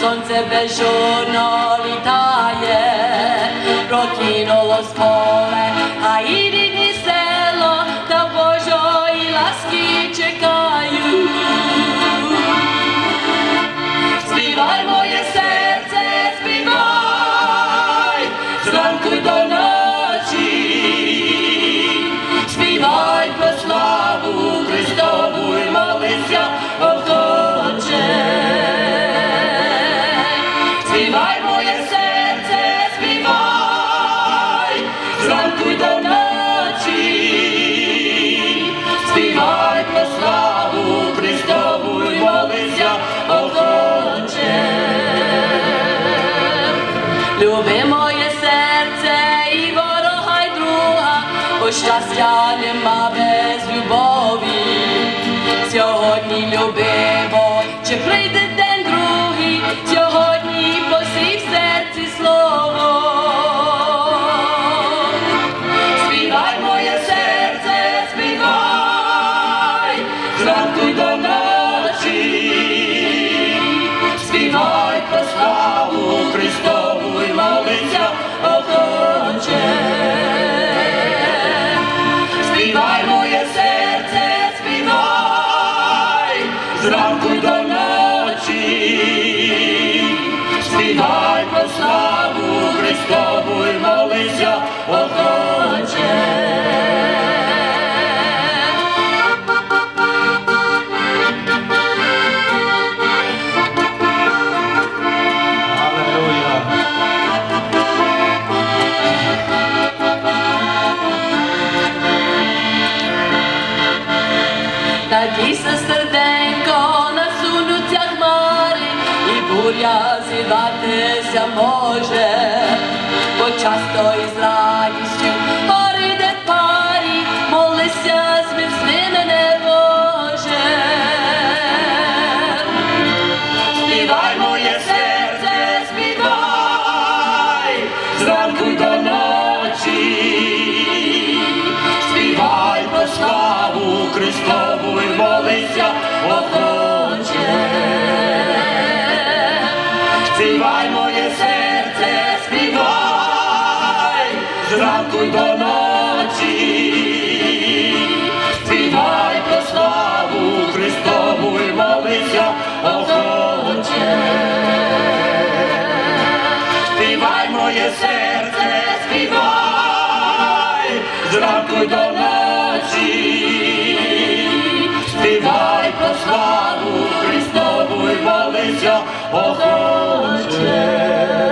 сонце безжурно літає, прокинулось поле, Моє серце, співай, зранку до співай про Христову і молися. Люби моє серце і ворога й друга, бо щастя нема без любові. Сьогодні любимо, чи прийде зранку до ночі, співай Надійся серденько, насунуться хмари, і буря зіватися може, бо часто із радістю гори де парі, молися, зміцни мене Боже. Співай моє серце, співай, зранку до ночі, співай про славу Христову молися охоче. Співай моє серце, співай, зранку й до ночі, співай про славу Христову і молися охоче. Співай моє серце, співай, 叫我和你